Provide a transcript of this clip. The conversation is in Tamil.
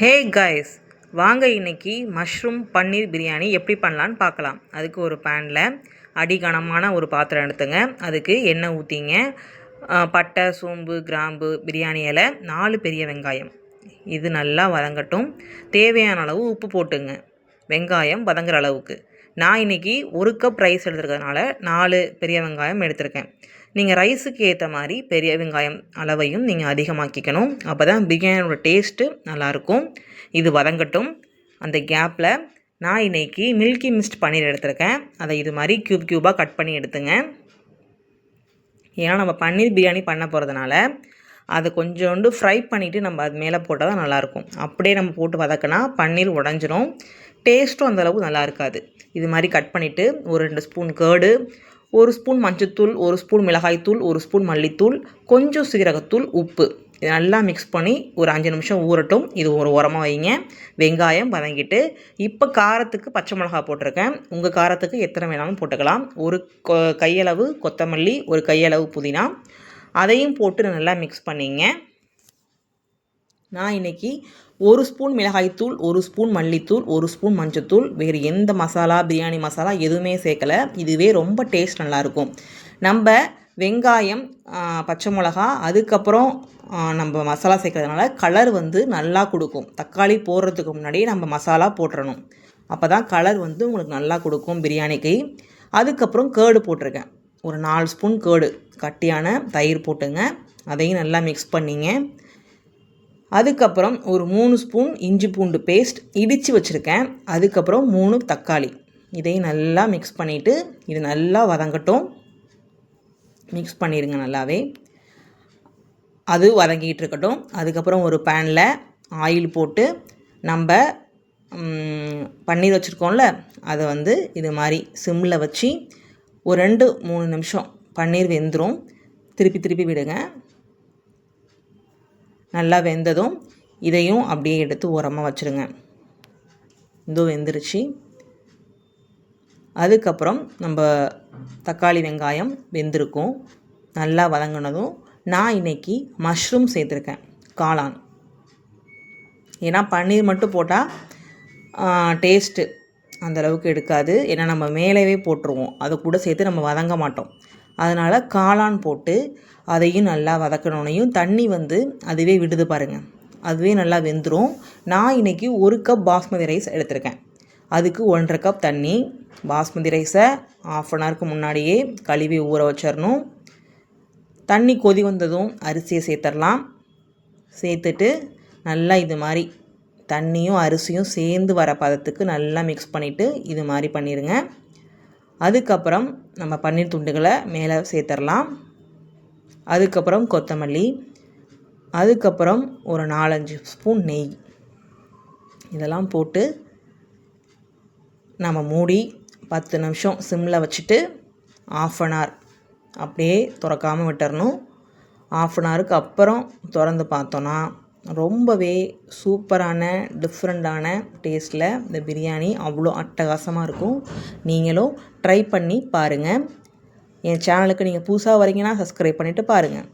ஹே கைஸ் வாங்க இன்னைக்கு மஷ்ரூம் பன்னீர் பிரியாணி எப்படி பண்ணலான்னு பார்க்கலாம். அதுக்கு ஒரு பேனில் அடிகனமான ஒரு பாத்திரம் எடுத்துங்க. அதுக்கு எண்ணெய் ஊற்றிங்க பட்டை சோம்பு கிராம்பு பிரியாணி இலை நாலு பெரிய வெங்காயம். இது நல்லா வதங்கட்டும். தேவையான அளவு உப்பு போட்டுங்க. வெங்காயம் வதங்குற அளவுக்கு. நான் இன்றைக்கி ஒரு கப் ரைஸ் எடுத்துருக்கிறதுனால நாலு பெரிய வெங்காயம் எடுத்திருக்கேன். நீங்கள் ரைஸுக்கு ஏற்ற மாதிரி பெரிய வெங்காயம் அளவையும் நீங்கள் அதிகமாக்கிக்கணும். அப்போ தான் பிரியாணியோட டேஸ்ட்டு நல்லாயிருக்கும். இது வதங்கட்டும். அந்த கேப்பில் நான் இன்றைக்கி மில்கி மிஸ்ட் பன்னீர் எடுத்திருக்கேன். அதை இது மாதிரி க்யூப் க்யூபாக கட் பண்ணி எடுத்துங்க. ஏன்னா நம்ம பன்னீர் பிரியாணி பண்ண போகிறதுனால அதை கொஞ்சோண்டு ஃப்ரை பண்ணிவிட்டு நம்ம அது மேலே போட்டால் தான் நல்லாயிருக்கும். அப்படியே நம்ம போட்டு வதக்கினா பன்னீர் உடஞ்சிரும். டேஸ்ட்டும் அந்தளவு நல்லா இருக்காது. இது மாதிரி கட் பண்ணிவிட்டு ஒரு ரெண்டு ஸ்பூன் கேர்டு ஒரு ஸ்பூன் மஞ்சத்தூள் ஒரு ஸ்பூன் மிளகாய்த்தூள் ஒரு ஸ்பூன் மல்லித்தூள் கொஞ்சம் சீரகத்தூள் உப்பு. இது நல்லா மிக்ஸ் பண்ணி ஒரு அஞ்சு நிமிஷம் ஊறட்டும். இது ஒரு உரமாக வைங்க. வெங்காயம் வதங்கிட்டு இப்போ காரத்துக்கு பச்சை மிளகா போட்டிருக்கேன். உங்கள் காரத்துக்கு எத்தனை வேணாலும் போட்டுக்கலாம். ஒரு கொ கையளவு கொத்தமல்லி ஒரு கையளவு புதினா. அதையும் போட்டு நல்லா மிக்ஸ் பண்ணிங்க. நான் இன்றைக்கி ஒரு ஸ்பூன் மிளகாய்த்தூள் ஒரு ஸ்பூன் மல்லித்தூள் ஒரு ஸ்பூன் மஞ்சத்தூள் வேறு எந்த மசாலா பிரியாணி மசாலா எதுவுமே சேர்க்கலை. இதுவே ரொம்ப டேஸ்ட் நல்லாயிருக்கும். நம்ம வெங்காயம் பச்சை மிளகா அதுக்கப்புறம் நம்ம மசாலா சேர்க்கறதுனால கலர் வந்து நல்லா கொடுக்கும். தக்காளி போடுறதுக்கு முன்னாடியே நம்ம மசாலா போட்டுறணும். அப்போ தான் கலர் வந்து உங்களுக்கு நல்லா கொடுக்கும் பிரியாணிக்கு. அதுக்கப்புறம் கேர்டு போட்டிருக்கேன். ஒரு நாலு ஸ்பூன் கேர்டு கட்டியான தயிர் போட்டுங்க. அதையும் நல்லா மிக்ஸ் பண்ணிங்க. அதுக்கப்புறம் ஒரு மூணு ஸ்பூன் இஞ்சி பூண்டு பேஸ்ட் இடித்து வச்சுருக்கேன். அதுக்கப்புறம் மூணு தக்காளி. இதையும் நல்லா மிக்ஸ் பண்ணிவிட்டு இது நல்லா வதங்கட்டும். மிக்ஸ் பண்ணிடுங்க நல்லாவே. அது வதங்கிட்டு இருக்கட்டும். அதுக்கப்புறம் ஒரு பேனில் ஆயில் போட்டு நம்ம பன்னீர் வச்சுருக்கோம்ல அதை வந்து இது மாதிரி சிம்மில் வச்சு ஒரு ரெண்டு மூணு நிமிஷம் பன்னீர் வெந்துடும் திருப்பி திருப்பி விடுங்க. நல்லா வெந்ததும் இதையும் அப்படியே எடுத்து உரமாக வச்சுருங்க. இதோ வெந்துருச்சு. அதுக்கப்புறம் நம்ம தக்காளி வெங்காயம் வெந்திருக்கும். நல்லா வதங்கினதும் நான் இன்றைக்கி மஷ்ரூம் சேர்த்துருக்கேன் காளான். ஏன்னா பன்னீர் மட்டும் போட்டால் டேஸ்ட்டு அந்தளவுக்கு எடுக்காது. ஏன்னா நம்ம மேலேவே போட்டுருவோம். அதை கூட சேர்த்து நம்ம வதங்க மாட்டோம். அதனால் காளான் போட்டு அதையும் நல்லா வதக்கணுனையும் தண்ணி வந்து அதுவே விடுது பாருங்கள் அதுவே நல்லா வெந்துடும் நான் இன்றைக்கி ஒரு கப் பாஸ்மதி ரைஸ் எடுத்திருக்கேன். அதுக்கு ஒன்றரை கப் தண்ணி பாஸ்மதி ரைஸை ஆஃப் அன் ஹவருக்கு முன்னாடியே கழுவி ஊற வச்சிடணும் தண்ணி கொதி வந்ததும் அரிசியை சேர்த்துடலாம் சேர்த்துட்டு நல்லா இது மாதிரி தண்ணியும் அரிசியும் சேர்ந்து வர பதத்துக்கு நல்லா மிக்ஸ் பண்ணிவிட்டு இது மாதிரி பண்ணிடுங்க அதுக்கப்புறம் நம்ம பன்னீர் துண்டுகளை மேலே சேர்த்துடலாம். அதுக்கப்புறம் கொத்தமல்லி. அதுக்கப்புறம் ஒரு நாலஞ்சு ஸ்பூன் நெய். இதெல்லாம் போட்டு நம்ம மூடி பத்து நிமிஷம் சிம்மில் வச்சுட்டு ஆஃப் அன் ஹவர் அப்படியே திறக்காமல் விட்டுறணும். ஆஃப் அன் ஹவருக்கு அப்புறம் திறந்து பார்த்தோன்னா ரொம்பவே சூப்பரான டிஃப்ரெண்ட்டான டேஸ்ட்டில் இந்த பிரியாணி அவ்வளோ அட்டகாசமாக இருக்கும். நீங்களும் ட்ரை பண்ணி பாருங்கள் என் சேனலுக்கு நீங்கள் புதுசாக வரீங்கன்னா சப்ஸ்கிரைப் பண்ணிவிட்டு பாருங்கள்